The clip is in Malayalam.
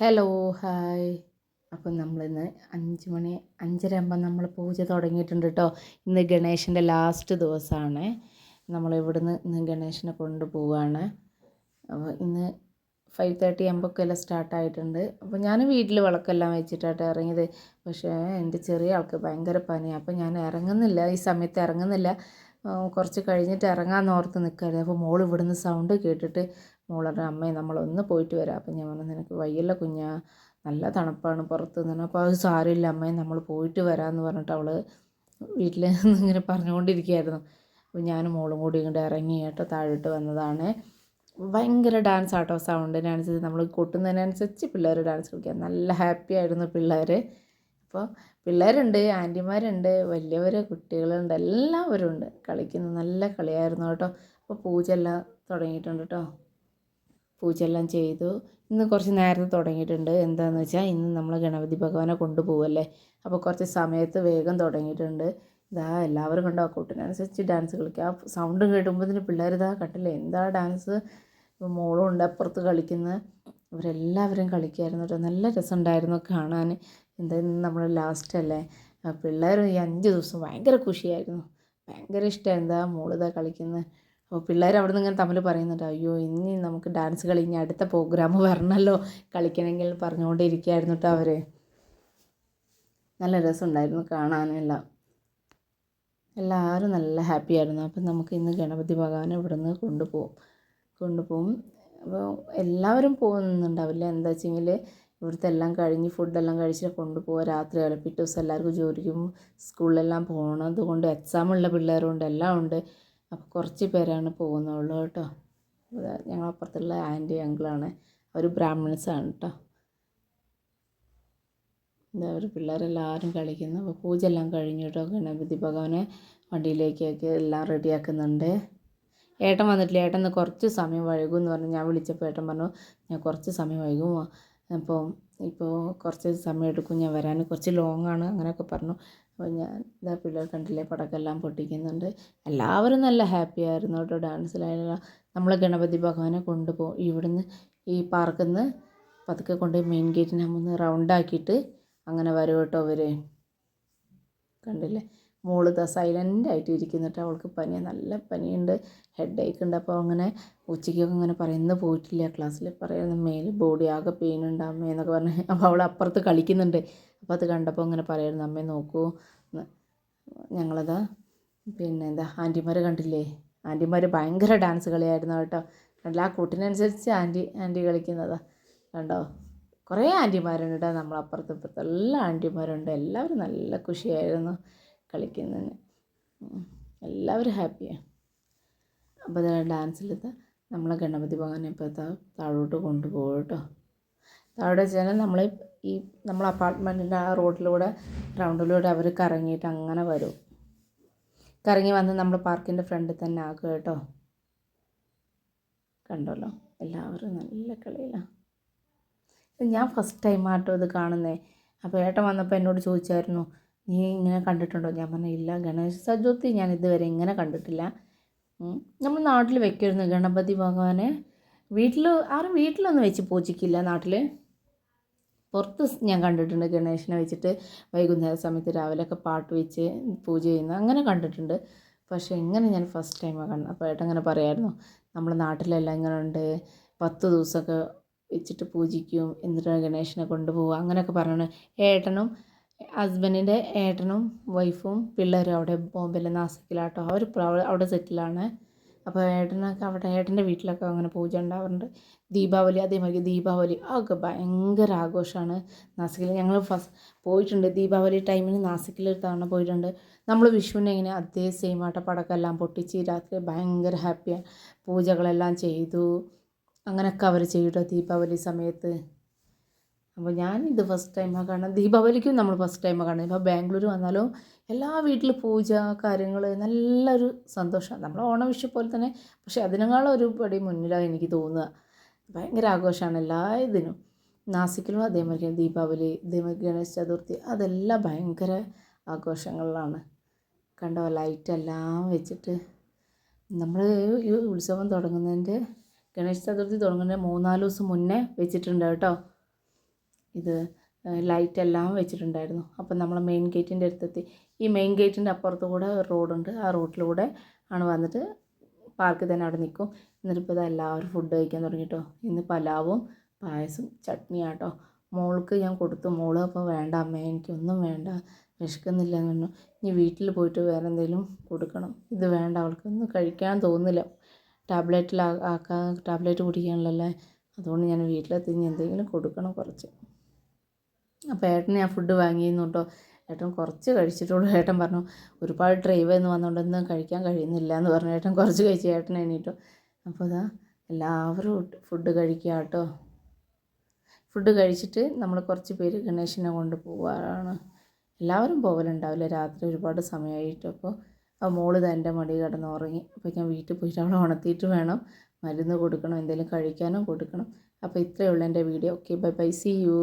ഹലോ ഹായ് അപ്പം നമ്മളിന്ന് അഞ്ച് മണി അഞ്ചര ആകുമ്പോൾ നമ്മൾ പൂജ തുടങ്ങിയിട്ടുണ്ട് കേട്ടോ ഇന്ന് ഗണേശന്റെ ലാസ്റ്റ് ദിവസമാണ് നമ്മൾ ഇവിടുന്ന് ഇന്ന് ഗണേശനെ കൊണ്ടുപോവാണ് അപ്പോൾ ഇന്ന് ഫൈവ് തേർട്ടി ആകുമ്പോഴൊക്കെല്ലാം സ്റ്റാർട്ടായിട്ടുണ്ട് അപ്പോൾ ഞാൻ വീട്ടിൽ വിളക്കെല്ലാം വെച്ചിട്ടാണ് ഇറങ്ങിയത്. പക്ഷേ എന്റെ ചെറിയ ആൾക്ക് ഭയങ്കര പനിയാണ് അപ്പോൾ ഞാൻ ഇറങ്ങുന്നില്ല. ഈ സമയത്ത് ഇറങ്ങുന്നില്ല. കുറച്ച് കഴിഞ്ഞിട്ട് ഇറങ്ങാമെന്ന് ഓർത്ത് നിൽക്കായിരുന്നു അപ്പോൾ മോൾ ഇവിടുന്ന് സൗണ്ട് കേട്ടിട്ട് മോൾ അമ്മയെ അമ്മേ നമ്മളൊന്ന് പോയിട്ട് വരാം. അപ്പം ഞാൻ പറഞ്ഞു നിനക്ക് വയ്യല്ല കുഞ്ഞാ. നല്ല തണുപ്പാണ് പുറത്ത് നിന്ന്. അപ്പോൾ അത് സാരമില്ല അമ്മയെ നമ്മൾ പോയിട്ട് വരാമെന്ന് പറഞ്ഞിട്ട് അവൾ വീട്ടിൽ ഇങ്ങനെ പറഞ്ഞുകൊണ്ടിരിക്കുകയായിരുന്നു. അപ്പോൾ ഞാനും മോളും കൂടി ഇങ്ങോട്ട് ഇറങ്ങി കേട്ടോ താഴോട്ട് വന്നതാണ്. ഭയങ്കര ഡാൻസ് ആട്ടോ സൗണ്ടിനനുസരിച്ച് നമ്മൾ കൊട്ടുന്നതിനനുസരിച്ച് പിള്ളേർ ഡാൻസ് കളിക്കുക. നല്ല ഹാപ്പി ആയിരുന്നു പിള്ളേർ അപ്പോൾ പിള്ളേരുണ്ട് ആന്റിമാരുണ്ട് വലിയവർ കുട്ടികളുണ്ട് എല്ലാവരും ഉണ്ട് കളിക്കുന്ന നല്ല കളിയായിരുന്നു കേട്ടോ. അപ്പോൾ പൂജ എല്ലാം തുടങ്ങിയിട്ടുണ്ട് കേട്ടോ. പൂജ എല്ലാം ചെയ്തു. ഇന്ന് കുറച്ച് നേരത്തെ തുടങ്ങിയിട്ടുണ്ട്. എന്താണെന്ന് വെച്ചാൽ ഇന്ന് നമ്മൾ ഗണപതി ഭഗവാനെ കൊണ്ടുപോകല്ലേ അപ്പോൾ കുറച്ച് സമയത്ത് വേഗം തുടങ്ങിയിട്ടുണ്ട്. ഇതാ എല്ലാവരും കണ്ടോ കൂട്ടിനനുസരിച്ച് ഡാൻസ് കളിക്കുക ആ സൗണ്ട് കേട്ടുമ്പോൾ പിള്ളേർ ഇതാ കണ്ടില്ലേ? എന്താ ഡാൻസ് മോളും ഉണ്ട് അപ്പുറത്ത് കളിക്കുന്നത് അവരെല്ലാവരും കളിക്കുമായിരുന്നു കേട്ടോ. നല്ല രസമുണ്ടായിരുന്നു കാണാൻ എന്തായാലും നമ്മൾ ലാസ്റ്റ് അല്ലേ? പിള്ളേർ ഈ അഞ്ച് ദിവസം ഭയങ്കര ഖുഷിയായിരുന്നു ഭയങ്കര ഇഷ്ടം എന്താ മോളിതാ കളിക്കുന്നത് അപ്പോൾ പിള്ളേർ അവിടെ നിന്ന് ഇങ്ങനെ തമ്മിൽ പറയുന്നുണ്ട് അയ്യോ ഇനി നമുക്ക് ഡാൻസ് കളി ഇനി അടുത്ത പ്രോഗ്രാം വരണമല്ലോ കളിക്കണമെങ്കിൽ പറഞ്ഞുകൊണ്ടിരിക്കുകയായിരുന്നു കേട്ടോ അവർ നല്ല രസമുണ്ടായിരുന്നു കാണാനെല്ലാം എല്ലാവരും നല്ല ഹാപ്പി ആയിരുന്നു. അപ്പം നമുക്ക് ഇന്ന് ഗണപതി ഭഗവാനെ ഇവിടെ നിന്ന് കൊണ്ടുപോകും കൊണ്ടുപോകും അപ്പോൾ എല്ലാവരും പോകുന്നുണ്ടാവില്ല? എന്താ വെച്ചെങ്കിൽ ഇവിടുത്തെ എല്ലാം കഴിഞ്ഞ് ഫുഡെല്ലാം കഴിച്ചിട്ട് കൊണ്ടുപോകുക രാത്രി പിറ്റേ ദിവസം എല്ലാവർക്കും ജോലിക്കും സ്കൂളിലെല്ലാം പോകണം അതുകൊണ്ട് എക്സാമുള്ള പിള്ളേരുണ്ട് എല്ലാം ഉണ്ട് അപ്പോൾ കുറച്ച് പേരാണ് പോകുന്നുള്ളൂ കേട്ടോ. ഞങ്ങളപ്പുറത്തുള്ള ആന്റി അങ്കിളാണ്. അവർ ബ്രാഹ്മിൺസാണ് കേട്ടോ. എന്താ അവർ പിള്ളേരെല്ലാവരും കളിക്കുന്നു. അപ്പോൾ പൂജ എല്ലാം കഴിഞ്ഞു കേട്ടോ. ഗണപതി ഭഗവാനെ വണ്ടിയിലേക്കൊക്കെ എല്ലാം റെഡിയാക്കുന്നുണ്ട്. ഏട്ടൻ വന്നിട്ടില്ല. ഏട്ടൻ കുറച്ച് സമയം വൈകും എന്ന് പറഞ്ഞു. ഞാൻ വിളിച്ചപ്പോൾ ഏട്ടൻ പറഞ്ഞു ഞാൻ കുറച്ച് സമയം വൈകും. അപ്പോൾ ഇപ്പോൾ കുറച്ച് സമയം എടുക്കും ഞാൻ വരാൻ കുറച്ച് ലോങ് ആണ് അങ്ങനെയൊക്കെ പറഞ്ഞു. അപ്പോൾ ഞാൻ ഇതാ പിള്ളേർ കണ്ടില്ലേ പടക്കെല്ലാം പൊട്ടിക്കുന്നുണ്ട്. എല്ലാവരും നല്ല ഹാപ്പി ആയിരുന്നു കേട്ടോ ഡാൻസിലായാലും നമ്മൾ ഗണപതി ഭഗവാനെ കൊണ്ടുപോകും. ഇവിടുന്ന് ഈ പാർക്കിൽ നിന്ന് പതുക്കെ കൊണ്ട് മെയിൻ ഗേറ്റിന് ഒന്ന് റൗണ്ട് ആക്കിയിട്ട് അങ്ങനെ വരും കേട്ടോ അവർ കണ്ടില്ലേ? മോൾ ഇതാ സൈലന്റ് ആയിട്ട് ഇരിക്കുന്നിട്ട് അവൾക്ക് പനി നല്ല പനിയുണ്ട്. ഹെഡ് ഏക്ക് ഉണ്ട്. അപ്പോൾ അങ്ങനെ ഉച്ചയ്ക്കൊക്കെ ഇങ്ങനെ പറയുന്നു പോയിട്ടില്ല ക്ലാസ്സിൽ പറയുന്നു മേൽ ബോഡി ആകെ പെയിൻ ഉണ്ട് അമ്മ എന്നൊക്കെ പറഞ്ഞ്. അപ്പോൾ അവൾ അപ്പുറത്ത് കളിക്കുന്നുണ്ട്. അപ്പോൾ അത് കണ്ടപ്പോൾ അങ്ങനെ പറയുന്നു അമ്മേ നോക്കൂ. ഞങ്ങളതാ പിന്നെ എന്താ ആന്റിമാർ കണ്ടില്ലേ? ആന്റിമാർ ഭയങ്കര ഡാൻസ് കളിയായിരുന്നു കേട്ടോ. കണ്ടില്ല? ആ കൂട്ടിനനുസരിച്ച് ആന്റി ആന്റി കളിക്കുന്നതാ. കണ്ടോ? കുറേ ആന്റിമാരുണ്ട് നമ്മളപ്പുറത്ത് ഇപ്പുറത്ത്. എല്ലാ ആന്റിമാരുണ്ട്. എല്ലാവരും നല്ല ഖുഷിയായിരുന്നു കളിക്കുന്നതിന്. എല്ലാവരും ഹാപ്പിയാണ് അപ്പോൾ ഡാൻസിലത്തെ. നമ്മളെ ഗണപതി ഭഗവാനെ ഇപ്പോൾ താഴോട്ട് കൊണ്ടുപോകും കേട്ടോ. താഴോട്ട് വെച്ചാൽ നമ്മൾ ഈ നമ്മൾ അപ്പാർട്ട്മെന്റിന്റെ ആ റോഡിലൂടെ റൗണ്ടിലൂടെ അവർ കറങ്ങിയിട്ട് അങ്ങനെ വരും. കറങ്ങി വന്ന് നമ്മൾ പാർക്കിന്റെ ഫ്രണ്ടിൽ തന്നെ ആക്കുക കേട്ടോ. കണ്ടല്ലോ? എല്ലാവരും നല്ല കളിയിലാണ് ഞാൻ ഫസ്റ്റ് ടൈം ആട്ടോ ഇത് കാണുന്നത് അപ്പോൾ ഏട്ടൻ വന്നപ്പോൾ എന്നോട് ചോദിച്ചായിരുന്നു നീ ഇങ്ങനെ കണ്ടിട്ടുണ്ടോ? ഞാൻ പറഞ്ഞു ഇല്ല ഗണേശ ചതുർത്ഥി ഞാൻ ഇതുവരെ ഇങ്ങനെ കണ്ടിട്ടില്ല. നമ്മൾ നാട്ടിൽ വെക്കുമായിരുന്നു ഗണപതി ഭഗവാനെ വീട്ടിൽ ആരും വീട്ടിലൊന്നും വെച്ച് പൂജിക്കില്ല നാട്ടിൽ പുറത്ത് ഞാൻ കണ്ടിട്ടുണ്ട് ഗണേശനെ വെച്ചിട്ട് വൈകുന്നേര സമയത്ത് രാവിലെയൊക്കെ പാട്ട് വെച്ച് പൂജ ചെയ്യുന്നത് അങ്ങനെ കണ്ടിട്ടുണ്ട്. പക്ഷേ ഇങ്ങനെ ഞാൻ ഫസ്റ്റ് ടൈമാണ് കണ്ടത് അപ്പോൾ ഏട്ടൻ ഇങ്ങനെ പറയായിരുന്നു നമ്മുടെ നാട്ടിലെല്ലാം ഇങ്ങനെ ഉണ്ട് പത്ത് ദിവസമൊക്കെ വെച്ചിട്ട് പൂജിക്കും. എന്നിട്ട് ഗണേശനെ കൊണ്ടുപോകുക അങ്ങനെയൊക്കെ പറഞ്ഞു ഏട്ടനും ഹസ്ബൻഡിന്റെ ഏട്ടനും വൈഫും പിള്ളേരും അവിടെ ബോംബെയിൽ നാസിക്കിലാട്ടോ. അവർ അവിടെ സെറ്റിലാണ്. അപ്പോൾ ഏട്ടനൊക്കെ അവിടെ ഏട്ടന്റെ വീട്ടിലൊക്കെ അങ്ങനെ പൂജ ഉണ്ടാവാറുണ്ട്. ദീപാവലി അതേമാതിരി ദീപാവലി അതൊക്കെ ഭയങ്കര ആഘോഷമാണ് നാസിക്കിൽ. ഞങ്ങൾ ഫസ്റ്റ് പോയിട്ടുണ്ട്. ദീപാവലി ടൈമിന് നാസിക്കിൽ ഒരു തവണ പോയിട്ടുണ്ട്. നമ്മൾ വിഷുവിനെ ഇങ്ങനെ അതേ സെയിം ആട്ട. പടക്കെല്ലാം പൊട്ടിച്ച് രാത്രി ഭയങ്കര ഹാപ്പിയാണ് പൂജകളെല്ലാം ചെയ്തു. അങ്ങനെയൊക്കെ അവർ ചെയ്യട്ടോ ദീപാവലി സമയത്ത്. അപ്പോൾ ഞാൻ ഇത് ഫസ്റ്റ് ടൈമാണ് കാണുന്നത്. ദീപാവലിക്കും നമ്മൾ ഫസ്റ്റ് ടൈമാണ് കാണുന്നത്. ഇപ്പോൾ ബാംഗ്ലൂർ വന്നാലും എല്ലാ വീട്ടിലും പൂജ കാര്യങ്ങൾ നല്ലൊരു സന്തോഷമാണ്. നമ്മൾ ഓണം വിഷു പോലെ തന്നെ പക്ഷേ അതിനേക്കാളും ഒരു പടി മുന്നിലാണ് എനിക്ക് തോന്നുക. ഭയങ്കര ആഘോഷമാണ് എല്ലാ ഇതിനും നാസിക്കിലും അതേമാതിരി ദീപാവലി അതേമാതിരി ഗണേശ ചതുർത്ഥി അതെല്ലാം ഭയങ്കര ആഘോഷങ്ങളിലാണ്. കണ്ടോ ലൈറ്റ് എല്ലാം വെച്ചിട്ട് നമ്മൾ ഈ ഉത്സവം തുടങ്ങുന്നതിന്റെ ഗണേശ ചതുർത്ഥി തുടങ്ങുന്നതിന്റെ മൂന്നാൽ ദിവസം മുന്നേ വെച്ചിട്ടുണ്ട് കേട്ടോ. ഇത് ലൈറ്റ് എല്ലാം വെച്ചിട്ടുണ്ടായിരുന്നു. അപ്പം നമ്മൾ മെയിൻ ഗേറ്റിന്റെ അടുത്തെത്തി. ഈ മെയിൻ ഗേറ്റിന്റെ അപ്പുറത്ത് കൂടെ റോഡുണ്ട്. ആ റോഡിലൂടെ ആണ് വന്നിട്ട് പാർക്കിൽ തന്നെ അവിടെ നിൽക്കും. എന്നിട്ട് ഇപ്പോൾ എല്ലാവരും ഫുഡ് കഴിക്കാൻ തുടങ്ങിട്ടോ. ഇന്ന് പലാവും പായസം ചട്നിയാട്ടോ മോൾക്ക് ഞാൻ കൊടുത്തു. മോൾ അപ്പോൾ വേണ്ട അമ്മേ എനിക്കൊന്നും വേണ്ട. വിശക്കുന്നില്ല എന്ന് പറഞ്ഞു. ഇനി വീട്ടിൽ പോയിട്ട് വേറെ എന്തെങ്കിലും കൊടുക്കണം. ഇത് വേണ്ട അവൾക്കൊന്നും കഴിക്കാൻ തോന്നുന്നില്ല. ടാബ്ലറ്റിൽ ആക്കാൻ ടാബ്ലറ്റ് കുടിക്കാനുള്ളല്ലേ അതുകൊണ്ട് ഞാൻ വീട്ടിലെത്തി. എന്തെങ്കിലും കൊടുക്കണം കുറച്ച്. അപ്പോൾ ഏട്ടന് ഞാൻ ഫുഡ് വാങ്ങിയിരുന്നു കേട്ടോ ഏട്ടൻ കുറച്ച് കഴിച്ചിട്ടുള്ളൂ. ഏട്ടൻ പറഞ്ഞു ഒരുപാട് ഡ്രൈവ് എന്ന് വന്നുകൊണ്ടൊന്നും കഴിക്കാൻ കഴിയുന്നില്ല എന്ന് പറഞ്ഞു. ഏട്ടൻ കുറച്ച് കഴിച്ച് ഏട്ടൻ എണീറ്റു. അപ്പോൾ അതാ എല്ലാവരും ഫുഡ് കഴിക്കുക കേട്ടോ ഫുഡ് കഴിച്ചിട്ട് നമ്മൾ കുറച്ച് പേര് ഗണേശനെ കൊണ്ട് പോവാറാണ്. എല്ലാവരും പോകലുണ്ടാവില്ല രാത്രി ഒരുപാട് സമയമായിട്ട് അപ്പോൾ ആ മോൾ എന്റെ മടി കിടന്ന് ഉറങ്ങി അപ്പോൾ ഞാൻ വീട്ടിൽ പോയിട്ട് അവളെ ഉണർത്തിയിട്ട് വേണം. മരുന്ന് കൊടുക്കണം എന്തെങ്കിലും കഴിക്കാനും കൊടുക്കണം. അപ്പോൾ ഇത്രയേ ഉള്ളൂ എന്റെ video okay bye bye see you